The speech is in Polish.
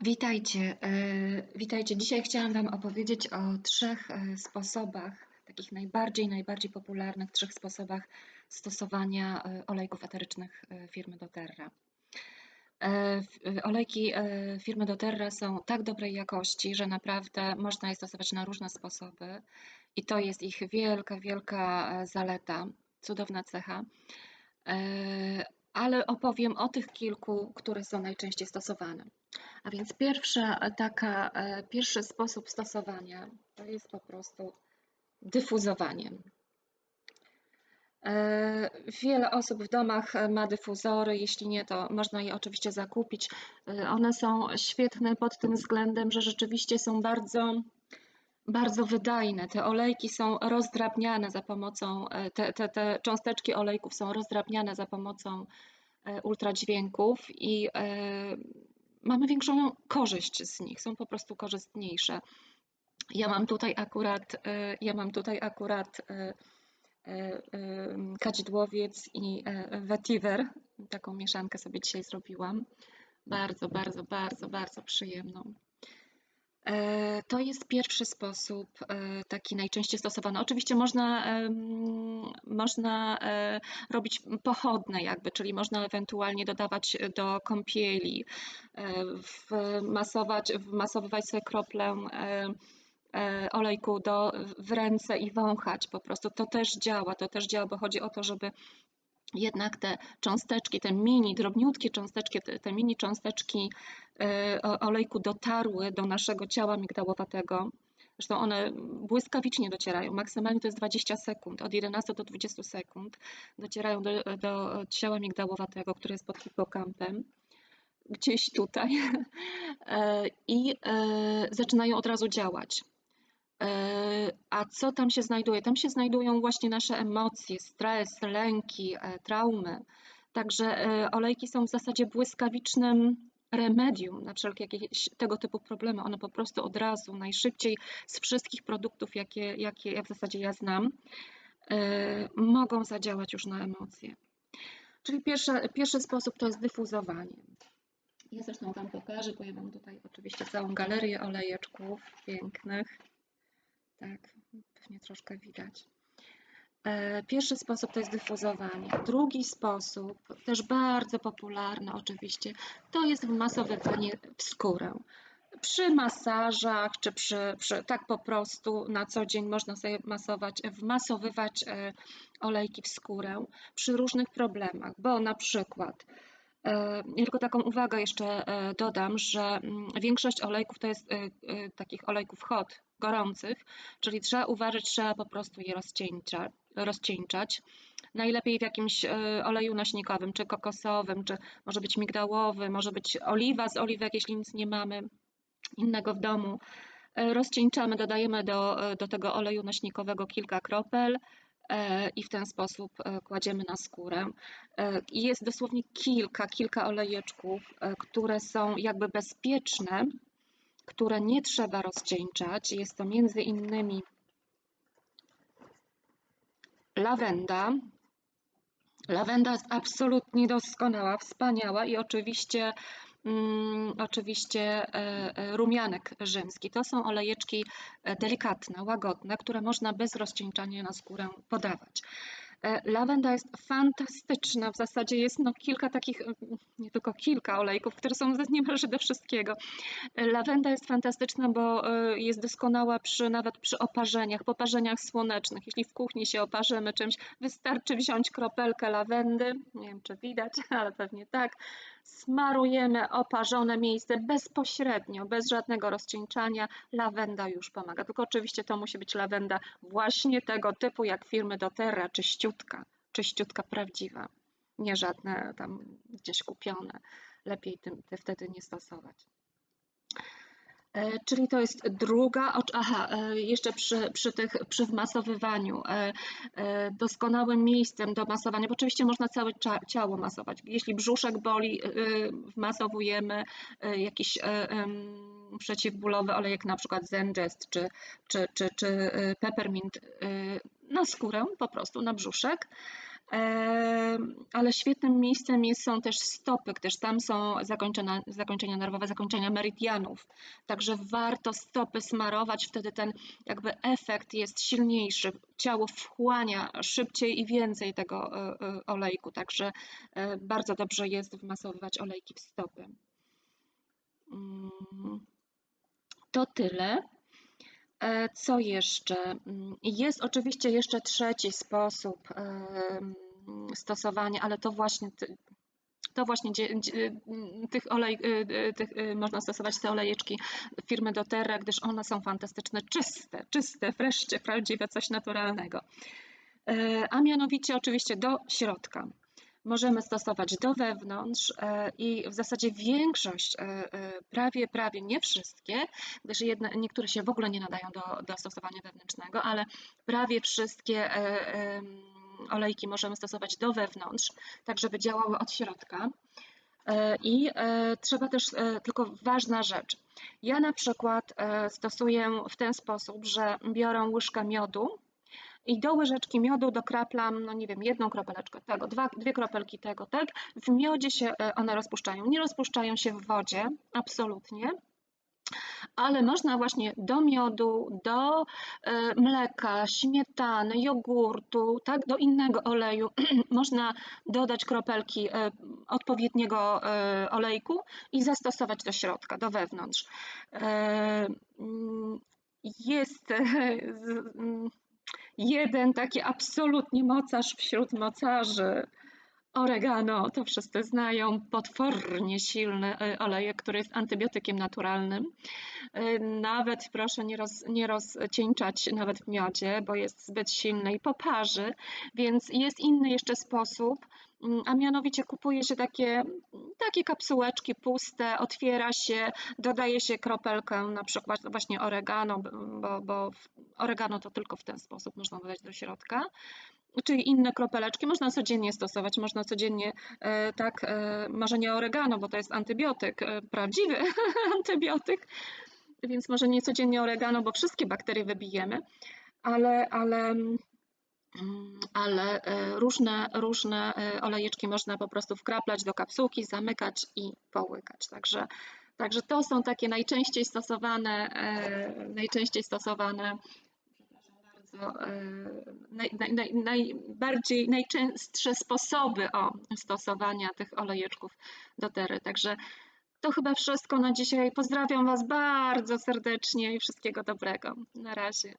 Witajcie, e, witajcie. Dzisiaj chciałam Wam opowiedzieć o trzech e, sposobach, takich najbardziej, najbardziej popularnych trzech sposobach stosowania e, olejków eterycznych firmy doTERRA. Olejki firmy doTERRA są tak dobrej jakości, że naprawdę można je stosować na różne sposoby i to jest ich wielka, wielka zaleta, cudowna cecha ale opowiem o tych kilku, które są najczęściej stosowane. A więc pierwsza taka, e, pierwszy sposób stosowania to jest po prostu dyfuzowanie. E, wiele osób w domach ma dyfuzory, jeśli nie, to można je oczywiście zakupić. E, one są świetne pod tym względem, że rzeczywiście są bardzo, bardzo wydajne. Te olejki są rozdrabniane za pomocą, te, te, te cząsteczki olejków są rozdrabniane za pomocą ultradźwięków i mamy większą korzyść z nich, są po prostu korzystniejsze. Ja mam tutaj akurat, e, ja mam tutaj akurat e, e, kadzidłowiec i vetiver. Taką mieszankę sobie dzisiaj zrobiłam. Bardzo, bardzo, bardzo, bardzo przyjemną. E, to jest pierwszy sposób, e, taki najczęściej stosowany. Oczywiście można, można e, robić pochodne jakby, czyli można ewentualnie dodawać do kąpieli, wmasować, wmasowywać sobie kroplę olejku do, w ręce i wąchać po prostu. To też działa, to też działa, bo chodzi o to, żeby jednak te cząsteczki, te mini, drobniutkie cząsteczki, te, te mini cząsteczki e, olejku dotarły do naszego ciała migdałowatego. Zresztą one błyskawicznie docierają, maksymalnie to jest 20 sekund, od 11 do 20 sekund docierają do, do ciała migdałowatego, które jest pod hipokampem, gdzieś tutaj e, i e, zaczynają od razu działać. E, a co tam się znajduje? Tam się znajdują właśnie nasze emocje, stres, lęki, e, traumy. Także e, olejki są w zasadzie błyskawicznym remedium na wszelkie jakieś tego typu problemy. One po prostu od razu, najszybciej z wszystkich produktów, jakie, jakie w zasadzie ja znam, mogą zadziałać już na emocje. Czyli pierwszy, pierwszy sposób to jest dyfuzowanie. Ja zresztą Wam pokażę, bo ja mam tutaj oczywiście całą galerię olejeczków pięknych. Tak, pewnie troszkę widać. E, pierwszy sposób to jest dyfuzowanie. Drugi sposób, też bardzo popularny oczywiście, to jest wmasowywanie w skórę. Przy masażach, czy przy, przy, tak po prostu na co dzień można sobie masować, wmasowywać e, olejki w skórę przy różnych problemach, bo na przykład ja tylko taką uwagę jeszcze e, dodam, że mm, większość olejków to jest takich olejków hot, gorących, czyli trzeba uważać, trzeba po prostu je rozcieńcza, rozcieńczać. Najlepiej w jakimś e, oleju nośnikowym, czy kokosowym, czy może być migdałowy, może być oliwa z oliwek, jeśli nic nie mamy innego w domu. E, rozcieńczamy, dodajemy do, e, do tego oleju nośnikowego kilka kropel i w ten sposób kładziemy na skórę. Jest dosłownie kilka, kilka olejeczków, które są jakby bezpieczne które nie trzeba rozcieńczać. Jest to między innymi lawenda. Lawenda jest absolutnie doskonała, wspaniała i oczywiście oczywiście e, e, rumianek rzymski. To są olejeczki e, delikatne, łagodne, które można bez rozcieńczania na skórę podawać. Lawenda jest fantastyczna, w zasadzie jest no kilka takich, nie tylko kilka olejków, które są niemalże do wszystkiego. Lawenda jest fantastyczna, bo jest doskonała przy, nawet przy oparzeniach, poparzeniach słonecznych. Jeśli w kuchni się oparzymy czymś, wystarczy wziąć kropelkę lawendy, nie wiem czy widać, ale pewnie tak, smarujemy oparzone miejsce bezpośrednio, bez żadnego rozcieńczania. Lawenda już pomaga, tylko oczywiście to musi być lawenda właśnie tego typu jak firmy doTERRA, czyściutka, czyściutka prawdziwa, nie żadne tam gdzieś kupione. Lepiej tym, wtedy nie stosować. E, czyli to jest druga, aha, e, jeszcze przy, przy, tych, przy wmasowywaniu, e, doskonałym miejscem do masowania, bo oczywiście można całe ciało masować. Jeśli brzuszek boli, wmasowujemy jakiś przeciwbólowy olejek, na przykład Zengest czy, czy, czy, czy Peppermint na skórę, po prostu na brzuszek. Ale świetnym miejscem jest, są też stopy, gdyż tam są zakończenia, zakończenia nerwowe, zakończenia meridianów. Także warto stopy smarować, wtedy ten jakby efekt jest silniejszy. Ciało wchłania szybciej i więcej tego e, e, olejku, także e, bardzo dobrze jest wmasowywać olejki w stopy. Mm, To tyle. E, Co jeszcze? Mm, Jest oczywiście jeszcze trzeci sposób stosowania, ale to właśnie to właśnie mm, tych olej, y, y, tych, y, można stosować te olejeczki firmy doTERRA, gdyż one są fantastyczne, czyste, czyste, wreszcie prawdziwe, coś naturalnego. E, A mianowicie oczywiście do środka. Możemy stosować do wewnątrz e, i w zasadzie większość, e, e, prawie, prawie nie wszystkie, gdyż jedne, niektóre się w ogóle nie nadają do, do stosowania wewnętrznego, ale prawie wszystkie em, olejki możemy stosować do wewnątrz, tak żeby działały od środka. I trzeba też, tylko ważna rzecz. Ja na przykład stosuję w ten sposób, że biorę łyżkę miodu i do łyżeczki miodu dokraplam, no nie wiem, jedną kropeleczkę tego, dwa, dwie kropelki tego, tak? W miodzie się e, one rozpuszczają. Nie rozpuszczają się w wodzie, absolutnie. Ale można właśnie do miodu, do e, mleka, śmietany, jogurtu, tak, do innego oleju można dodać kropelki e, odpowiedniego olejku i zastosować do środka, do wewnątrz. Mm, Jest mm, jeden taki absolutnie mocarz wśród mocarzy. Oregano, to wszyscy znają, potwornie silny olejek, który jest antybiotykiem naturalnym. E, Nawet proszę nie, roz, nie rozcieńczać nawet w miodzie, bo jest zbyt silny i poparzy, więc jest inny jeszcze sposób, a mianowicie kupuje się takie, takie kapsułeczki puste, otwiera się, dodaje się kropelkę na przykład właśnie oregano, bo, bo oregano to tylko w ten sposób można dodać do środka. Czyli inne kropeleczki można codziennie stosować, można codziennie, e, tak, może nie oregano, bo to jest antybiotyk, e, prawdziwy antybiotyk, więc może nie codziennie oregano, bo wszystkie bakterie wybijemy, ale, ale, mm, ale e, różne, różne e, olejeczki można po prostu wkraplać do kapsułki, zamykać i połykać. Także, także to są takie najczęściej stosowane, e, najczęściej stosowane naj, naj, najbardziej, najczęstsze sposoby o, stosowania tych olejeczków do tery. Także to chyba wszystko na dzisiaj. Pozdrawiam Was bardzo serdecznie i wszystkiego dobrego. Na razie.